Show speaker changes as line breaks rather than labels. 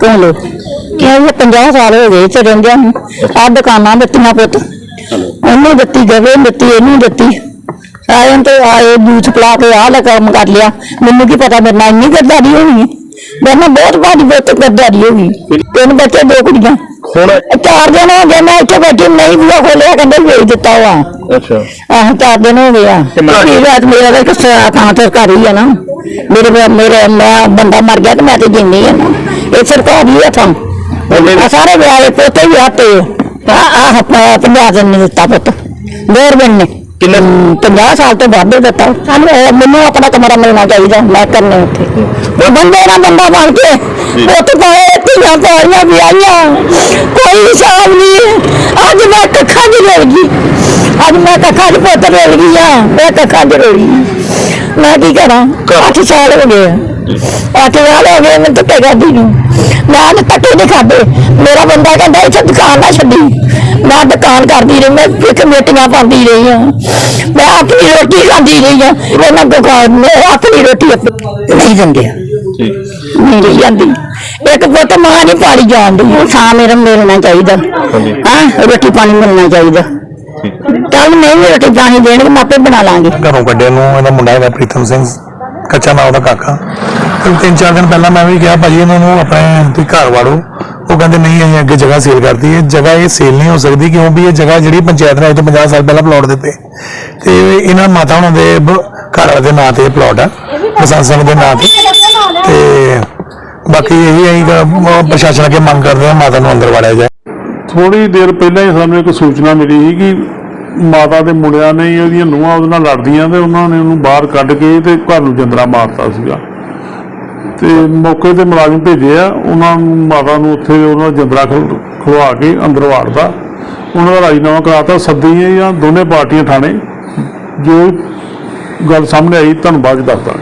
ਕੌਣ ਲੋ ਕਿਉਂ ਇਹ 50 ਸਾਲ ਹੋ ਗਏ ਆ ਦੁਕਾਨਾਂ ਦਿੱਤੀਆਂ ਪੁੱਤ। ਉਹਨੂੰ ਦਿੱਤੀ ਗਵੇ ਦਿੱਤੀ ਇਹਨੂੰ ਦਿੱਤੀ। ਸਾਰਿਆਂ ਤੋਂ ਆਏ ਜੂਸ ਪਿਲਾ ਕੇ ਆਹ ਲੈ ਕੰਮ ਕਰ ਲਿਆ। ਮੈਨੂੰ ਕੀ ਪਤਾ ਮੇਰੇ ਨਾਲ ਇੰਨੀ ਗੱਦਾਰੀ ਹੋਣੀ ਮੇਰੇ ਨਾਲ ਬਹੁਤ ਭਾਰੀ ਬਹੁਤ ਗੱਦਾਰੀ ਹੋ ਗਈ। ਤਿੰਨ ਬੱਚੇ ਦੋ ਕੁੜੀਆਂ।
ਹੁਣ
ਚਾਰ ਦਿਨ ਹੋ ਗਏ ਮੈਂ ਇੱਥੇ ਬੈਠੀ ਨਹੀਂ ਬੂਆ ਖੋਲਿਆ ਕਹਿੰਦੇ ਵੇਚ ਦਿੱਤਾ ਵਾ।
ਅੱਛਾ।
ਆਹ ਚਾਰ ਦਿਨ ਹੋ ਗਏ ਆ।
ਕਿੰਨਾ?
ਕੀ ਰਾਤ ਮੇਰਾ ਤਾਂ ਕਿਸੇ ਥਾਂ ਤੇ ਘਰ ਹੀ ਆ ਨਾ। ਮੇਰੇ ਕੋਲ- ਮੇਰੇ ਮੈਂ ਬੰਦਾ ਮਰ ਗਿਆ ਤੇ ਮੈਂ ਤੇ ਜਿੰਨੀ ਆ ਨਾ। ਇਹ ਸਰਕਾਰੀ ਆ ਥਾਂ ਆ ਸਾਰੇ ਵਿਆਹੇ ਪੋਤੇ ਵੀ ਆਤੇ ਆ ਆ ਪੰਜਾਬ ਦੇ ਨੇ ਦਿੱਤਾ ਪੁੱਤ ਗੌਰਮੈਂਟ ਨੇ
ਕਿੰਨੇ
50 ਸਾਲ ਤੋਂ ਵੱਧ ਦਿੱਤਾ ਸਾਨੂੰ ਇਹ- ਮੈਨੂੰ ਆਪਣਾ ਕਮਰਾ ਮਿਲਣਾ ਚਾਹੀਦਾ ਮੈਂ ਕਰਨੇ ਉੱਥੇ ਬੰਦੇ ਦਾ ਬੰਦਾ ਬਣ ਕੇ ਉੱਥੇ ਪਾਏ ਧੀਆਂ ਪਾਈਆਂ ਵਿਆਹੀਆਂ ਕੋਈ ਹਿਸਾਬ ਨਹੀਂ ਅੱਜ ਮੈਂ ਕੱਖਾਂ ਦੀ ਰੋਲ ਗਈ ਅੱਜ ਮੈਂ ਕੱਖਾਂ ਦੀ ਪੁੱਤ ਰੋਲ ਗਈ ਆ ਮੈਂ ਕੱਖਾਂ ਦੀ ਰੋਲੀ ਮੈਂ ਕੀ ਕਰਾਂ? 8 ਸਾਲ ਹੋ ਗਏ ਆ। ਅੱਠ ਸਾਲ ਹੋ ਗਏ ਮੈਂ ਧੱਕੇ ਕਰਦੀ ਨੂੰ। ਮੈਂ ਤਾਂ ਧੱਕੇ ਨਹੀਂ ਖਾਦੇ ਮੇਰਾ ਬੰਦਾ ਕਹਿੰਦਾ ਇੱਥੇ ਦੁਕਾਨ ਨਾ ਛੱਡੀ। ਮੈਂ ਦੁਕਾਨ ਕਰਦੀ ਰਹੀ ਮੈਂ ਇੱਕ ਕਮੇਟੀਆਂ ਪਾਉਂਦੀ ਰਹੀ ਆ। ਮੈਂ ਆਪਣੀ ਰੋਟੀ ਖਾਂਦੀ ਰਹੀ ਆ। ਉਹਨਾਂ ਦੁਕਾਨ ਮੈਂ ਆਪਣੀ ਰੋਟੀ ਨਹੀਂ ਦਿੰਦੇ। ਆ
ਠੀਕ।
ਨਹੀਂ ਜਾਂਦੀ। ਇੱਕ ਪੁੱਤ ਮਾਂ ਨਹੀਂ ਪਾਲੀ ਜਾਂਦੀ ਸਾਂ ਮੇਰਾ ਮਿਲਣਾ ਚਾਹੀਦਾ। ਹਾਂ? ਰੋਟੀ ਪਾਣੀ ਮਿਲਣਾ ਚਾਹੀਦਾ। ਚੱਲ ਨਹੀਂ ਰੋਟੀ ਪਾਣੀ ਦੇਣਗੇ ਮੈਂ ਆਪੇ ਬਣਾ ਲਾਂਗੀ।
ਘਰੋਂ ਕੱਢੇ ਨੂੰ, ਇਹਦਾ ਮੁੰਡਾ ਹੈਗਾ ਪ੍ਰੀਤਮ ਸਿੰਘ, ਕੱਚਾ ਨਾਂ ਉਹਦਾ ਕਾਕਾ। ਤੇ ਤਿੰਨ ਚਾਰ ਦਿਨ ਪਹਿਲਾਂ ਮੈਂ ਵੀ ਕਿਹਾ, ਭਾਜੀ ਇਹਨਾਂ ਨੂੰ ਆਪਣੇ ਤੁਸੀਂ ਘਰ ਵਾੜੋ। ਉਹ ਕਹਿੰਦੇ, ਨਹੀਂ, ਅਸੀਂ ਅੱਗੇ ਜਗ੍ਹਾ ਸੇਲ ਕਰਦੀ ਹੈ। ਜਗ੍ਹਾ ਇਹ ਸੇਲ ਨਹੀਂ ਹੋ ਸਕਦੀ, ਕਿਉਂ ਵੀ ਇਹ ਜਗ੍ਹਾ ਜਿਹੜੀ ਪੰਚਾਇਤ ਨੇ ਅੱਜ ਤੋਂ 50 ਸਾਲ ਪਹਿਲਾਂ ਪਲਾਟ ਦਿੱਤੇ। ਤੇ ਇਹਨਾਂ ਮਾਤਾ ਉਹਨਾਂ ਦੇ ਘਰ ਵਾਲੇ ਦੇ ਨਾਂ ਤੇ ਇਹ ਪਲਾਟ ਆ, ਬਸੰਤ ਸਿੰਘ ਦੇ ਨਾਂ ਤੇ। ਤੇ ਬਾਕੀ ਇਹੀ ਅਸੀਂ ਪ੍ਰਸ਼ਾਸਨ ਅੱਗੇ ਮੰਗ ਕਰਦੇ ਹਾਂ, ਮਾਤਾ ਨੂੰ ਅੰਦਰ ਵਾੜਿਆ ਜਾਏ।
ਥੋੜੀ ਦੇਰ ਪਹਿਲਾਂ ਹੀ ਸਾਨੂੰ ਇੱਕ ਸੂਚਨਾ ਮਿਲੀ ਸੀ ਕਿ ਮਾਤਾ ਦੇ ਮੁੰਡਿਆਂ ਨੇ ਉਹਦੀਆਂ ਨੂੰਹਾਂ ਉਹਦੇ ਨਾਲ ਲੜਦੀਆਂ ਤੇ ਉਹਨਾਂ ਨੇ ਉਹਨੂੰ ਬਾਹਰ ਕੱਢ ਕੇ ਤੇ ਘਰ ਨੂੰ ਜੰਦਰਾ ਮਾਰਤਾ ਸੀਗਾ। ਤੇ ਮੌਕੇ ਤੇ ਮੁਲਾਜ਼ਮ ਭੇਜੇ ਆ, ਉਹਨਾਂ ਨੂੰ ਮਾਤਾ ਨੂੰ ਉੱਥੇ ਉਹਨਾਂ ਦਾ ਜੰਦਰਾ ਖਲ- ਖਲਵਾ ਕੇ ਅੰਦਰ ਵਾੜਦਾ ਉਹਨਾਂ ਦਾ ਰਾਜੀਨਾਮਾ ਕਰਾਤਾ, ਸੱਦੀ ਹੈ ਜਾਂ ਦੋਨੇ ਪਾਰਟੀਆਂ ਥਾਣੇ। ਜੋ ਗੱਲ ਸਾਹਮਣੇ ਆਈ ਤੁਹਾਨੂੰ ਬਾਅਦ ਦੱਸਦਾ।